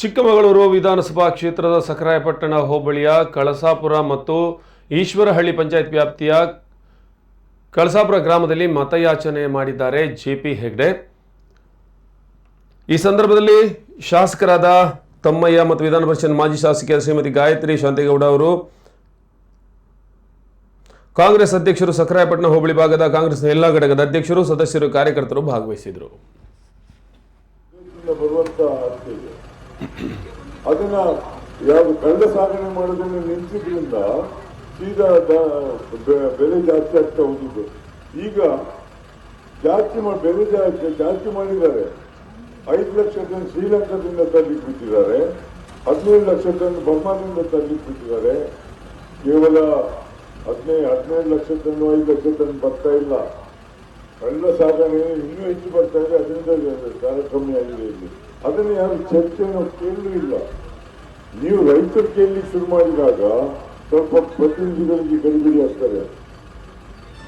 ಚಿಕ್ಕಮಗಳೂರು ವಿಧಾನಸಭಾ ಕ್ಷೇತ್ರದ ಸಖರಾಯಪಟ್ಟಣ ಹೋಬಳಿಯ ಕಳಸಾಪುರ ಮತ್ತು ಈಶ್ವರಹಳ್ಳಿ ಪಂಚಾಯತ್ ವ್ಯಾಪ್ತಿಯ ಕಳಸಾಪುರ ಗ್ರಾಮದಲ್ಲಿ ಮತಯಾಚನೆ ಮಾಡಿದ್ದಾರೆ ಜೆಪಿ ಹೆಗ್ಡೆ. ಈ ಸಂದರ್ಭದಲ್ಲಿ ಶಾಸಕರಾದ ತಮ್ಮಯ್ಯ ಮತ್ತು ವಿಧಾನ ಪರಿಷತ್ ಮಾಜಿ ಶಾಸಕಿಯ ಶ್ರೀಮತಿ ಗಾಯತ್ರಿ ಶಾಂತೇಗೌಡ ಅವರು, ಕಾಂಗ್ರೆಸ್ ಅಧ್ಯಕ್ಷರು ಸಖರಾಯಪಟ್ಟಣ ಹೋಬಳಿ ಭಾಗದ ಕಾಂಗ್ರೆಸ್ನ ಎಲ್ಲ ಘಟಕದ ಅಧ್ಯಕ್ಷರು, ಸದಸ್ಯರು, ಕಾರ್ಯಕರ್ತರು ಭಾಗವಹಿಸಿದರು ಇಂದ ಬರುವಂತ ಆಸ್ತಿ ಇದೆ ಅದನ್ನ ಯಾವ ಕಳ್ಳ ಸಾಗಣೆ ಮಾಡೋದನ್ನು ನಿಂತಿದ್ರಿಂದ ಸೀದಾ ಬೆಲೆ ಜಾಸ್ತಿ ಆಗ್ತಾ ಹೋಗಿದ್ದು ಈಗ ಜಾಸ್ತಿ ಮಾಡಿ ಬೆಲೆ ಜಾಸ್ತಿ ಜಾಸ್ತಿ ಮಾಡಿದ್ದಾರೆ. ಐದು ಲಕ್ಷ ಟನ್ ಶ್ರೀಲಂಕಾದಿಂದ ತರ್ಲಿಕ್ಕೆ ಬಿಟ್ಟಿದ್ದಾರೆ. ಹದಿನೇಳು ಲಕ್ಷ ಟನ್ ಬರ್ಮಾದಿಂದ ಬಿಟ್ಟಿದ್ದಾರೆ. ಕೇವಲ ಹದಿನೈದು ಹದಿನೈದು ಲಕ್ಷ ಟನ್, ಐದು ಲಕ್ಷ ಟನ್ ಬರ್ತಾ ಇಲ್ಲ. ಕಳ್ಳ ಸಾಗಣೆ ಇನ್ನೂ ಹೆಚ್ಚು ಬರ್ತಾ ಇದೆ, ಅದರಿಂದ ಕಾರ್ಯಕ್ರಮ ಆಗಿದೆ ಇಲ್ಲಿ? ಅದನ್ನು ಯಾರು ಚರ್ಚೆಯನ್ನು ಕೇಳಲೂ ಇಲ್ಲ. ನೀವು ರೈತರು ಕೇಳಲಿಕ್ಕೆ ಶುರು ಮಾಡಿದಾಗ ಸ್ವಲ್ಪ ಪ್ರತಿನಿಧಿಗಳಿಗೆ ಗಡಿಬಿಡಿ ಆಗ್ತಾರೆ